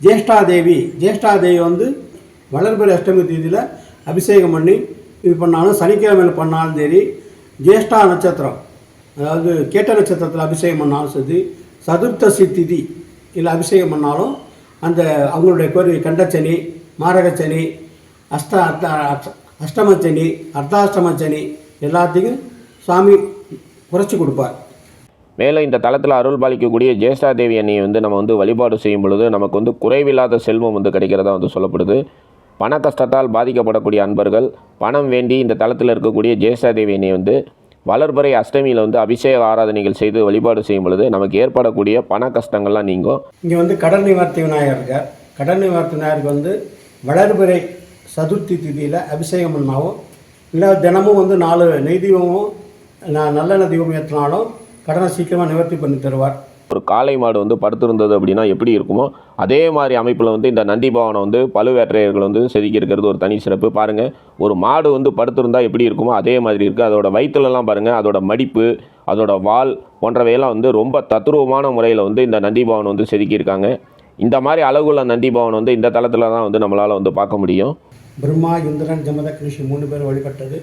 ஜேஷ்டாதேவி ஜேஷ்டாதேவி வந்து வளர்பிறை அஷ்டமி தேதியில் அபிஷேகம் பண்ணி இது பண்ணாலும் சனிக்கிழமையில் பண்ணாலும் சரி ஜேஷ்டா நட்சத்திரம் அதாவது கேட்ட நட்சத்திரத்தில் அபிஷேகம் பண்ணாலும் சரி சதுர்த்தசி திதி இல்லை அபிஷேகம் பண்ணாலும் அந்த அவங்களுடைய கோரி கண்டச்சனி மாரகச்சனி அஷ்ட அர்த்த அஷ்டமச்சனி அர்த்தாஷ்டமச்சனி எல்லாத்தையும் சாமி குறைச்சி கொடுப்பார். மேலும் இந்த தளத்தில் அருள் பாலிக்கக்கூடிய ஜேஷ்டா தேவி அன்னையை வந்து நம்ம வந்து வழிபாடு செய்யும் பொழுது நமக்கு வந்து குறைவில்லாத செல்வம் வந்து கிடைக்கிறதா வந்து சொல்லப்படுது. பண கஷ்டத்தால் பாதிக்கப்படக்கூடிய அன்பர்கள் பணம் வேண்டி இந்த தளத்தில் இருக்கக்கூடிய ஜேஷ்டா தேவி அன்னையை வந்து வளர்பறை அஷ்டமியில் வந்து அபிஷேக ஆராதனைகள் செய்து வழிபாடு செய்யும் பொழுது நமக்கு ஏற்படக்கூடிய பண கஷ்டங்கள்லாம் நீங்கும். இங்கே வந்து கடன் நிவார்த்தி விநாயகர் இருக்கார். கடல் நிவார்த்தி விநாயகருக்கு வந்து வளர்பிறை சதுர்த்தி திதியில் அபிஷேகம் பண்ணாவும் இல்லை தினமும் வந்து நாலு நெய் தீபமும் ந- நல்லெண்ணெய் தீபம் ஏற்றினாலும் கடனை சீக்கிரமாக நிவர்த்தி பண்ணி தருவார். ஒரு காளை மாடு வந்து படுத்திருந்தது அப்படின்னா எப்படி இருக்குமோ அதே மாதிரி அமைப்பில் வந்து இந்த நந்தி பவனை வந்து பழுவேற்றையர்கள் வந்து செதுக்கி இருக்கிறது ஒரு தனி சிறப்பு. பாருங்கள் ஒரு மாடு வந்து படுத்திருந்தா எப்படி இருக்குமோ அதே மாதிரி இருக்குது அதோட வயிற்றுலலாம் பாருங்கள் அதோட மடிப்பு அதோட வால் போன்றவையெல்லாம் வந்து ரொம்ப தத்ரூபமான முறையில் வந்து இந்த நந்தி பவன் வந்து செதுக்கியிருக்காங்க. இந்த மாதிரி அழகுள்ள நந்தி பவன் வந்து இந்த தளத்தில் தான் வந்து நம்மளால் வந்து பார்க்க முடியும். பிரம்மா இந்திரன் ஜமத கிருஷி மூணு பேர் வழிபட்டது.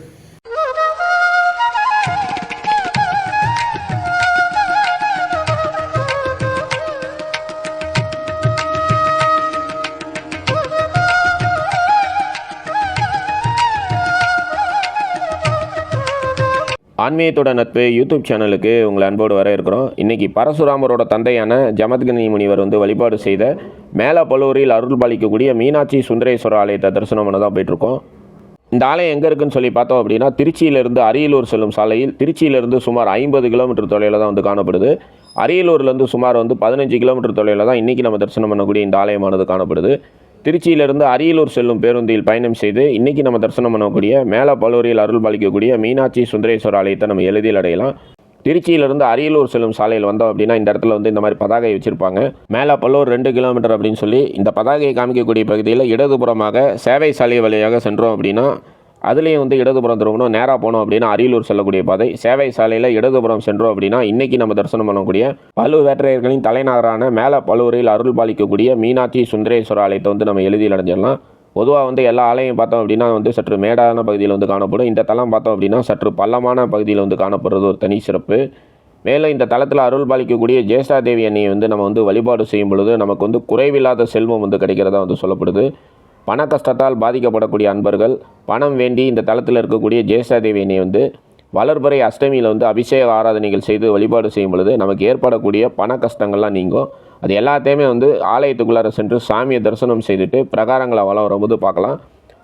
ஆன்மீகத்தோட நட்பு யூடியூப் சேனலுக்கு உங்களை அன்போடு வர இருக்கிறோம். இன்றைக்கி பரசுராமரோட தந்தையான ஜமத்கனி முனிவர் வந்து வழிபாடு செய்த மேலப்பலூரில் அருள் பாலிக்கக்கூடிய மீனாட்சி சுந்தரேஸ்வரர் ஆலயத்தை தரிசனம் பண்ண தான் போயிட்டுருக்கோம். இந்த ஆலயம் எங்கே இருக்குன்னு சொல்லி பார்த்தோம் அப்படின்னா திருச்சியிலிருந்து அரியலூர் செல்லும் சாலையில் திருச்சியிலிருந்து சுமார் ஐம்பது கிலோமீட்டர் தொலைவில் தான் வந்து காணப்படுது. அரியலூர்லேருந்து சுமார் வந்து பதினஞ்சு கிலோமீட்டர் தொலைவில் தான் இன்றைக்கி நம்ம தரிசனம் பண்ணக்கூடிய இந்த ஆலயமானது காணப்படுது. திருச்சியிலிருந்து அரியலூர் செல்லும் பேருந்தில் பயணம் செய்து இன்றைக்கி நம்ம தரிசனம் பண்ணக்கூடிய மேலப்பல்லூரியில் அருள் பாலிக்கக்கூடிய மீனாட்சி சுந்தரேஸ்வர ஆலயத்தை நம்ம எளிதில் அடையலாம். திருச்சியிலிருந்து அரியலூர் செல்லும் சாலையில் வந்தோம் அப்படின்னா இந்த இடத்துல வந்து இந்த மாதிரி பதாகை வச்சுருப்பாங்க. மேலே பல்லூர் ரெண்டு கிலோமீட்டர் அப்படின்னு சொல்லி இந்த பதாகையை காமிக்கக்கூடிய பகுதியில் இடதுபுறமாக சேவை சாலை வழியாக சென்றோம் அப்படின்னா அதுலேயும் வந்து இடதுபுறம் திரும்பணும். நேராக போனோம் அப்படின்னா அரியலூர் செல்லக்கூடிய பாதை. சேவை சாலையில் இடதுபுறம் சென்றோம் அப்படின்னா இன்றைக்கி நம்ம தரிசனம் பண்ணக்கூடிய பழுவேற்றையர்களின் தலைநகரான மேலே பழுவூரில் அருள் பாலிக்கக்கூடிய மீனாட்சி சுந்தரேஸ்வரர் ஆலயத்தை வந்து நம்ம எழுதியில் அடைஞ்சிடலாம். பொதுவாக வந்து எல்லா ஆலயம் பார்த்தோம் அப்படின்னா வந்து சற்று மேடான பகுதியில் வந்து காணப்படும். இந்த தலம் பார்த்தோம் அப்படின்னா சற்று பள்ளமான பகுதியில் வந்து காணப்படுறது ஒரு தனி சிறப்பு. மேலும் இந்த தளத்தில் அருள் பாலிக்கக்கூடிய ஜேஷ்டா தேவி அன்னையை வந்து நம்ம வந்து வழிபாடு செய்யும் பொழுது நமக்கு வந்து குறைவில்லாத செல்வம் வந்து கிடைக்கிறதா வந்து சொல்லப்படுது. பண கஷ்டத்தால் பாதிக்கப்படக்கூடிய அன்பர்கள் பணம் வேண்டி இந்த தளத்தில் இருக்கக்கூடிய ஜேஷ்டா வந்து வளர்பறை அஷ்டமியில் வந்து அபிஷேக ஆராதனைகள் செய்து வழிபாடு செய்யும் பொழுது நமக்கு ஏற்படக்கூடிய பண கஷ்டங்கள்லாம் நீங்கும். அது எல்லாத்தையுமே வந்து ஆலயத்துக்குள்ளார சென்று சாமியை தரிசனம் செய்துட்டு பிரகாரங்களை வளம் வரும்போது பார்க்கலாம்.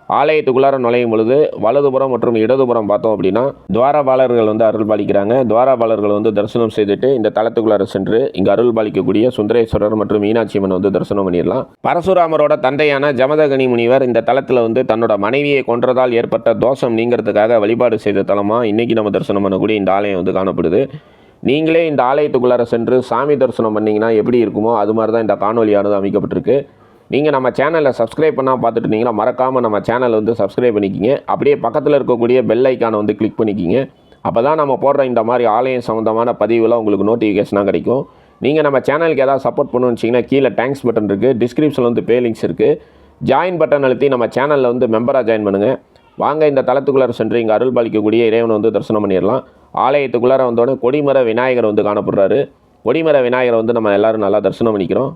ஆலயத்துக்குள்ளார நுழையும் பொழுது வலதுபுறம் மற்றும் இடதுபுறம் பார்த்தோம் அப்படின்னா துவாரபாலர்கள் வந்து அருள் பாலிக்கிறாங்க துவாரபாலர்கள் வந்து தரிசனம் செய்துட்டு இந்த தளத்துக்குள்ளார சென்று இங்கே அருள் பாலிக்கக்கூடிய சுந்தரேஸ்வரர் மற்றும் மீனாட்சி அம்மன் வந்து தரிசனம் பண்ணிடலாம். பரசுராமரோட தந்தையான ஜமதகனி முனிவர் இந்த தளத்தில் வந்து தன்னோட மனைவியை கொன்றதால் ஏற்பட்ட தோஷம் நீங்கிறதுக்காக வழிபாடு செய்த தலமாக இன்றைக்கி நம்ம தரிசனம் பண்ணக்கூடிய இந்த ஆலயம் வந்து காணப்படுது. நீங்களே இந்த ஆலயத்துக்குள்ளார சென்று சாமி தரிசனம் பண்ணிங்கன்னா எப்படி இருக்குமோ அது மாதிரி தான் இந்த காணொலியானது அமைக்கப்பட்டிருக்கு நீங்கள் நம்ம சேனலை சப்ஸ்கிரைப் பண்ணால் பார்த்துட்டு இருந்தீங்கன்னா மறக்காமல் நம்ம சேனலை வந்து சப்ஸ்கிரைப் பண்ணிக்கிங்க. அப்படியே பக்கத்தில் இருக்கக்கூடிய பெல் ஐக்கானை வந்து கிளிக் பண்ணிக்கிங்க. அப்போ தான் நம்ம போடுற இந்த மாதிரி ஆலயம் சம்மந்தமான பதிவுலாம் உங்களுக்கு நோட்டிஃபிகேஷனாக கிடைக்கும். நீங்கள் நம்ம சேனலுக்கு ஏதாவது சப்போர்ட் பண்ணணும்னு வச்சிங்கன்னா கீழே தேங்க்ஸ் பட்டன் இருக்குது டிஸ்கிரிப்ஷனில் வந்து பே லிங்க்ஸ் இருக்குது ஜாயின் பட்டன் அழுத்தி நம்ம சேனலில் வந்து மெம்பராக ஜாயின் பண்ணுங்கள் வாங்க இந்த தளத்துக்குள்ளார சென்று இங்கே அருள் பாலிக்கக்கூடிய இறைவனை வந்து தரிசனம் பண்ணிடலாம். ஆலயத்துக்குள்ளார வந்தோடனே கொடிமர விநாயகர் வந்து காணப்படுறாரு. கொடிமர விநாயகரை வந்து நம்ம எல்லோரும் நல்லா தரிசனம் பண்ணிக்கிறோம்.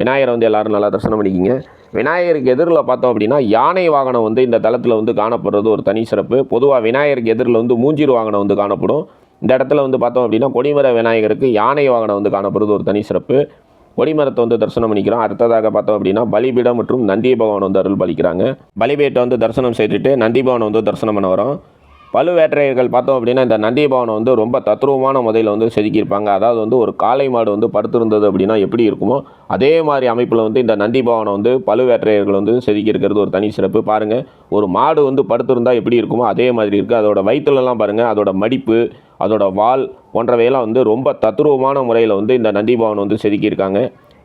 விநாயகரை வந்து எல்லோரும் நல்லா தரிசனம் பண்ணிக்கிங்க. விநாயகருக்கு எதிரில் பார்த்தோம் அப்படின்னா யானை வாகனம் வந்து இந்த தளத்தில் வந்து காணப்படுறது ஒரு தனி சிறப்பு. பொதுவாக விநாயகருக்கு எதிரில் வந்து மூஞ்சீர் வாகனம் வந்து காணப்படும். இந்த இடத்துல வந்து பார்த்தோம் அப்படின்னா கொடிமர விநாயகருக்கு யானை வாகனம் வந்து காணப்படுறது ஒரு தனி சிறப்பு. கொடிமரத்தை வந்து தரிசனம் பண்ணிக்கிறோம். அடுத்ததாக பார்த்தோம் அப்படின்னா பலிபீடம் மற்றும் நந்தி பகவான் வந்து அருள் பலிக்கிறாங்க. பலிபீட்டை வந்து தரிசனம் செய்துட்டு நந்தி பகவானை வந்து தரிசனம் பண்ண வரோம். பழுவேற்றையர்கள் பார்த்தோம் அப்படின்னா இந்த நந்திபவனை வந்து ரொம்ப தத்ரூபமான முறையில் வந்து செதுக்கியிருப்பாங்க. அதாவது வந்து ஒரு காளை மாடு வந்து படுத்திருந்தது அப்படின்னா எப்படி இருக்குமோ அதே மாதிரி அமைப்பில் வந்து இந்த நந்திபவனை வந்து பழுவேற்றையர்கள் வந்து செதுக்கியிருக்கிறது ஒரு தனி சிறப்பு. பாருங்கள் ஒரு மாடு வந்து படுத்திருந்தால் எப்படி இருக்குமோ அதே மாதிரி இருக்குது அதோட வயிற்றுலலாம் பாருங்கள் அதோட மடிப்பு அதோட வால் போன்றவையெல்லாம் வந்து ரொம்ப தத்ரூபமான முறையில் வந்து இந்த நந்திபவன் வந்து செதுக்கியிருக்காங்க.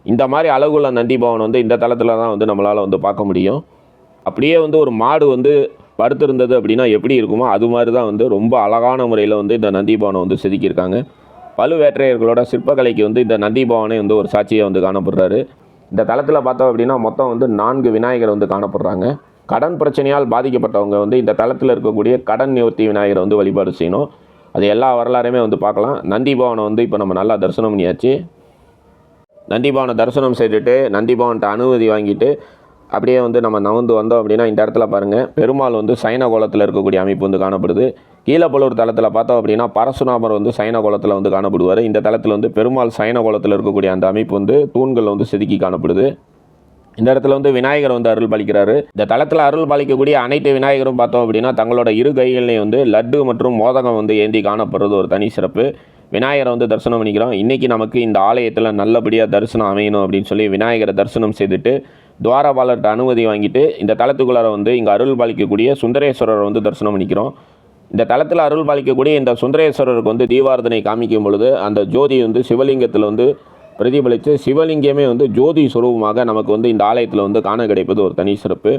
இந்த மாதிரி அழகுள்ள நந்திபவன் வந்து இந்த தளத்தில் தான் வந்து நம்மளால் வந்து பார்க்க முடியும். அப்படியே வந்து ஒரு மாடு வந்து படுத்திருந்தது அப்படின்னா எப்படி இருக்குமோ அது மாதிரி தான் வந்து ரொம்ப அழகான முறையில் வந்து இந்த நந்தி பவனை வந்து செதுக்கியிருக்காங்க. பழுவேற்றையர்களோட சிற்பக்கலைக்கு வந்து இந்த நந்திபவனை வந்து ஒரு சாட்சியை வந்து காணப்படுறாரு. இந்த தளத்தில் பார்த்தோம் அப்படின்னா மொத்தம் வந்து நான்கு விநாயகர் வந்து காணப்படுறாங்க. கடன் பிரச்சனையால் பாதிக்கப்பட்டவங்க வந்து இந்த தளத்தில் இருக்கக்கூடிய கடன் நிவர்த்தி விநாயகரை வந்து வழிபாடு செய்யணும். அது எல்லா வரலாறையுமே வந்து பார்க்கலாம். நந்தி பவனை வந்து இப்போ நம்ம நல்லா தரிசனம் பண்ணியாச்சு. நந்தி பவனை தரிசனம் செய்துட்டு நந்தி பவன்கிட்ட அனுமதி வாங்கிட்டு அப்படியே வந்து நம்ம நகர்ந்து வந்தோம் அப்படின்னா இந்த இடத்துல பாருங்கள் பெருமாள் வந்து சைன கோலத்தில் இருக்கக்கூடிய அமைப்பு வந்து காணப்படுது. கீழப்பலூர் தளத்தில் பார்த்தோம் அப்படின்னா பரசுராமர் வந்து சைன கோலத்தில் வந்து காணப்படுவார். இந்த தளத்தில் வந்து பெருமாள் சைன கோலத்தில் இருக்கக்கூடிய அந்த அமைப்பு வந்து தூண்கள் வந்து செதுக்கி காணப்படுது. இந்த இடத்துல வந்து விநாயகர் வந்து அருள் பாலிக்கிறாரு. இந்த தளத்தில் அருள் பாலிக்கக்கூடிய அனைத்து விநாயகரும் பார்த்தோம் அப்படின்னா தங்களோட இரு கைகள்லையும் வந்து லட்டு மற்றும் மோதகம் வந்து ஏந்தி காணப்படுறது ஒரு தனி சிறப்பு. விநாயகரை வந்து தரிசனம் பண்ணிக்கிறோம். இன்றைக்கி நமக்கு இந்த ஆலயத்தில் நல்லபடியாக தரிசனம் அமையணும் அப்படின்னு சொல்லி விநாயகரை தரிசனம் செய்துட்டு துவாரபாலர்கிட்ட அனுமதி வாங்கிட்டு இந்த தளத்துக்குள்ளார வந்து இங்கே அருள் பாலிக்கக்கூடிய சுந்தரேஸ்வரரை வந்து தரிசனம் பண்ணிக்கிறோம். இந்த தளத்தில் அருள் பாலிக்கக்கூடிய இந்த சுந்தரேஸ்வரருக்கு வந்து தீபாரதனை காமிக்கும் பொழுது அந்த ஜோதி வந்து சிவலிங்கத்தில் வந்து பிரதிபலித்து சிவலிங்கமே வந்து ஜோதி சுரூபமாக நமக்கு வந்து இந்த ஆலயத்தில் வந்து காண கிடைப்பது ஒரு தனி சிறப்பு.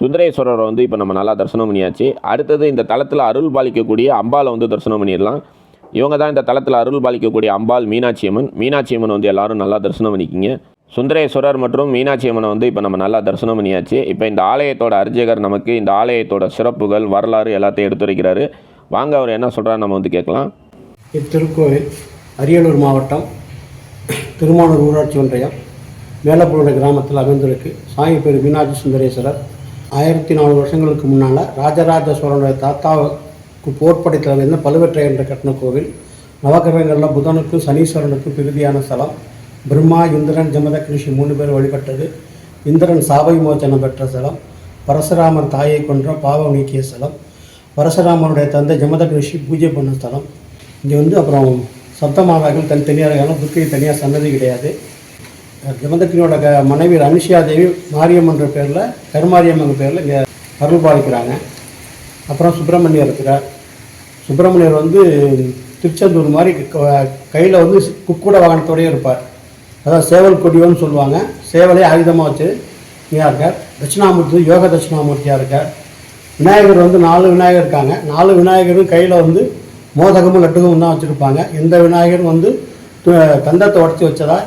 சுந்தரேஸ்வரரை வந்து இப்போ நம்ம நல்லா தரிசனம் பண்ணியாச்சு. அடுத்தது இந்த தளத்தில் அருள் பாலிக்கக்கூடிய அம்பாலை வந்து தரிசனம் பண்ணிடலாம். இவங்க தான் இந்த தளத்தில் அருள் பாலிக்கக்கூடிய அம்பாள் மீனாட்சி அம்மன். மீனாட்சி அம்மன் வந்து எல்லோரும் நல்லா தரிசனம் பண்ணிக்கிங்க. சுந்தரேஸ்வரர் மற்றும் மீனாட்சி அம்மனை வந்து இப்போ நம்ம நல்லா தரிசனம் பண்ணியாச்சு. இப்போ இந்த ஆலயத்தோட அர்ச்சகர் நமக்கு இந்த ஆலயத்தோட சிறப்புகள் வரலாறு எல்லாத்தையும் எடுத்துரைக்கிறாரு. வாங்க அவர் என்ன சொல்கிறாரு நம்ம வந்து கேட்கலாம். இத்திருக்கோவில் அரியலூர் மாவட்டம் திருமானூர் ஊராட்சி ஒன்றியம் மேலப்பூருடைய கிராமத்தில் அமைந்திருக்கு சாமி பேர் மீனாட்சி சுந்தரேஸ்வரர். ஆயிரத்தி நாலு வருஷங்களுக்கு முன்னால் ராஜராஜ சோழனுடைய தாத்தாவுக்கு போர்ப்படைத்தில் இருந்த பழுவேற்றை என்ற கட்டின கோவில். நவகிரகங்களில் புதனுக்கும் சனீஸ்வரனுக்கும் பிரிதியான ஸ்தலம். பிரம்மா இந்திரன் ஜமதகிருஷி மூணு பேர் வழிபட்டது. இந்திரன் சாபை மோச்சனம் பெற்ற ஸ்தலம். பரசுராமர் தாயை கொன்ற பாவம் நீக்கிய ஸ்தலம். பரசுராமருடைய தந்தை ஜமதகிருஷி பூஜை பண்ண ஸ்தலம். இங்கே வந்து அப்புறம் சப்தமாதாக்கள் தனியாக இருக்காங்க துர்க்கை தனியாக சன்னதி கிடையாது. ஜமதக்கினோட க மனைவி அனுஷியா தேவி மாரியம்மன்ற பேரில் கருமாரியம்மன் பேரில் இங்கே அருள் பாலிக்கிறாங்க. அப்புறம் சுப்பிரமணியர் இருக்கிறார். சுப்பிரமணியர் வந்து திருச்செந்தூர் மாதிரி கையில் வந்து குக்கூட வாகனத்தோடயே இருப்பார். அதாவது சேவல் கொடியோன்னு சொல்லுவாங்க. சேவலை ஆயுதமாக வச்சு இதாக இருக்கார். தட்சிணாமூர்த்தி யோக தட்சிணாமூர்த்தியாக இருக்கார். விநாயகர் வந்து நாலு விநாயகர் இருக்காங்க. நாலு விநாயகரும் கையில் வந்து மோதகமும் லட்டுகமும் தான் வச்சுருப்பாங்க. எந்த விநாயகரும் வந்து தந்தத்தை உடச்சி வச்சதா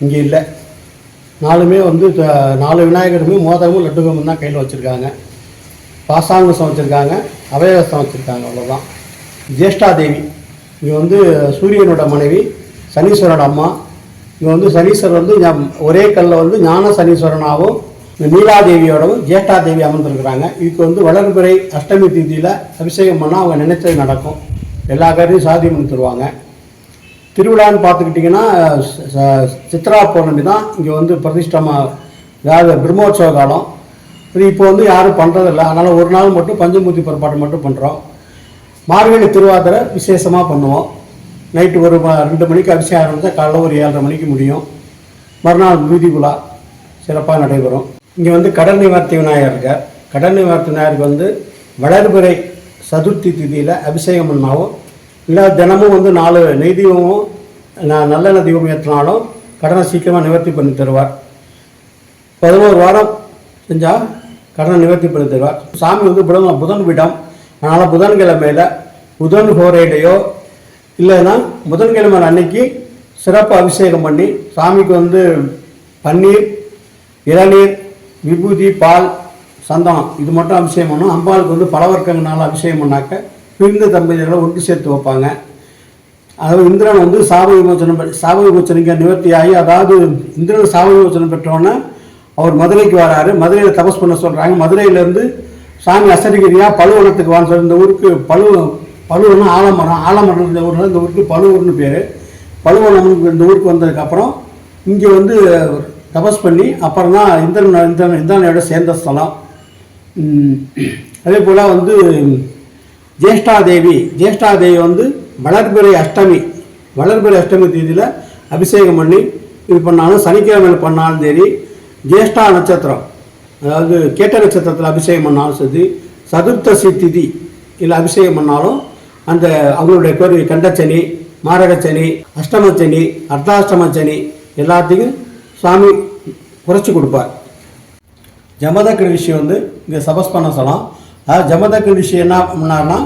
இங்கே இல்லை. நாலுமே வந்து த- நாலு விநாயகருமே மோதகமும் லட்டுகமும் தான் கையில் வச்சுருக்காங்க. பாசாங்கசம் வச்சுருக்காங்க. அபயகஸ்தம் வச்சுருக்காங்க. அவ்வளோதான் ஜேஷ்டா தேவி இங்கே வந்து சூரியனோட மனைவி சனீஸ்வரோட அம்மா இங்கே வந்து சனீஸ்வரர் வந்து ஒரே கல்லில் வந்து ஞான சனீஸ்வரனாகவும் நீலாதேவியோடவும் ஜேஷ்டா தேவி அமர்ந்திருக்கிறாங்க. இதுக்கு வந்து வளர்பிறை அஷ்டமி தீதியில் அபிஷேகம் பண்ணால் அவங்க நினைச்சது நடக்கும். எல்லா காரையும் சாதி பண்ணி தருவாங்க திருவிழான்னு பார்த்துக்கிட்டிங்கன்னா சித்ரா பௌர்ணமி தான் இங்கே வந்து பிரதிஷ்டமாக அதாவது பிரம்மோற்சவ காலம். இது இப்போ வந்து யாரும் பண்ணுறதில்ல அதனால் ஒரு நாள் மட்டும் பஞ்சமூர்த்தி புறப்பாடு மட்டும் பண்ணுறோம் மார்கழி திருவாதிரை விசேஷமாக பண்ணுவோம். நைட்டு ஒரு ரெண்டு மணிக்கு அபிஷேகம் ஆரம்பித்தா காலைல ஒரு ஏழரை மணிக்கு முடியும். மறுநாள் வீதி விழா சிறப்பாக நடைபெறும். இங்கே வந்து கடல் நிவார்த்தி விநாயகர் இருக்கார். கடல் நிவார்த்தி விநாயகருக்கு வந்து வளர்பிறை சதுர்த்தி திதியில் அபிஷேகம் பண்ணாவும் இல்லை தினமும் வந்து நாலு நெய் தீபமும் நல்லெண்ண நல்லெண்ணெய் தீபம் ஏற்றினாலும் கடனை சீக்கிரமாக நிவர்த்தி பண்ணி தருவார். பதினோரு வாரம் செஞ்சால் கடனை நிவர்த்தி பண்ணி தருவார். சாமி வந்து புதன் புதன் விடம். அதனால் புதன்கிழமையில் புதன் ஹோரையிலையோ இல்லைன்னா புதன்கிழமை அன்னைக்கு சிறப்பு அபிஷேகம் பண்ணி சாமிக்கு வந்து பன்னீர் இளநீர் விபூதி பால் சந்தனம் இது மட்டும் அபிஷேகம் பண்ணணும். அம்பாளுக்கு வந்து பலவர்க்கங்களால் அபிஷேகம் பண்ணாக்க பிரிந்த தம்பதிகளை ஒன்று சேர்த்து வைப்பாங்க. அதாவது இந்திரன் வந்து சாப விமோச்சனம் சாப விமோச்சனைக்கு நிவர்த்தி ஆகி அதாவது இந்திரன் சாப விமோச்சனம் பெற்றோன்னே அவர் மதுரைக்கு வராரு. மதுரையில் தபஸ் பண்ண சொல்கிறாங்க மதுரையிலேருந்து சாமி அசரிகிரியா பழுவனத்துக்கு வான்னு சொல்லி இந்த ஊருக்கு பழு பழுவனா ஆலமரம் ஆலமரம் இந்த ஊரில் இந்த ஊருக்கு பழுவூர்னு பேர். பழுவனம் இந்த ஊருக்கு வந்ததுக்கப்புறம் இங்கே வந்து தபஸ் பண்ணி அப்புறம் தான் இந்திரன் இந்திரன் இந்திரனையோட சேர்ந்த ஸ்தலம். அதே போல் வந்து ஜேஷ்டாதேவி ஜேஷ்டாதேவி வந்து வளர்பிறை அஷ்டமி வளர்பிறை அஷ்டமி தேதியில் அபிஷேகம் பண்ணி இது பண்ணாலும் சனிக்கிழமையில் பண்ணாலும் சரி ஜேஷ்டா நட்சத்திரம் அதாவது கேட்ட நட்சத்திரத்தில் அபிஷேகம் பண்ணாலும் சரி சதுர்த்தசி திதி இல்லை அபிஷேகம் பண்ணாலும் அந்த அவங்களுடைய பேர் கண்டச்சனி மாரகச்சனி அஷ்டமச்சனி அர்த்தாஷ்டமச்சனி எல்லாத்தையும் சாமி குறைச்சி கொடுப்பார். ஜமதக் ரிஷி வந்து இங்கே சபஸ் பண்ண சொல்லலாம் அதாவது ஜமதக் ரிஷி என்ன பண்ணார்னா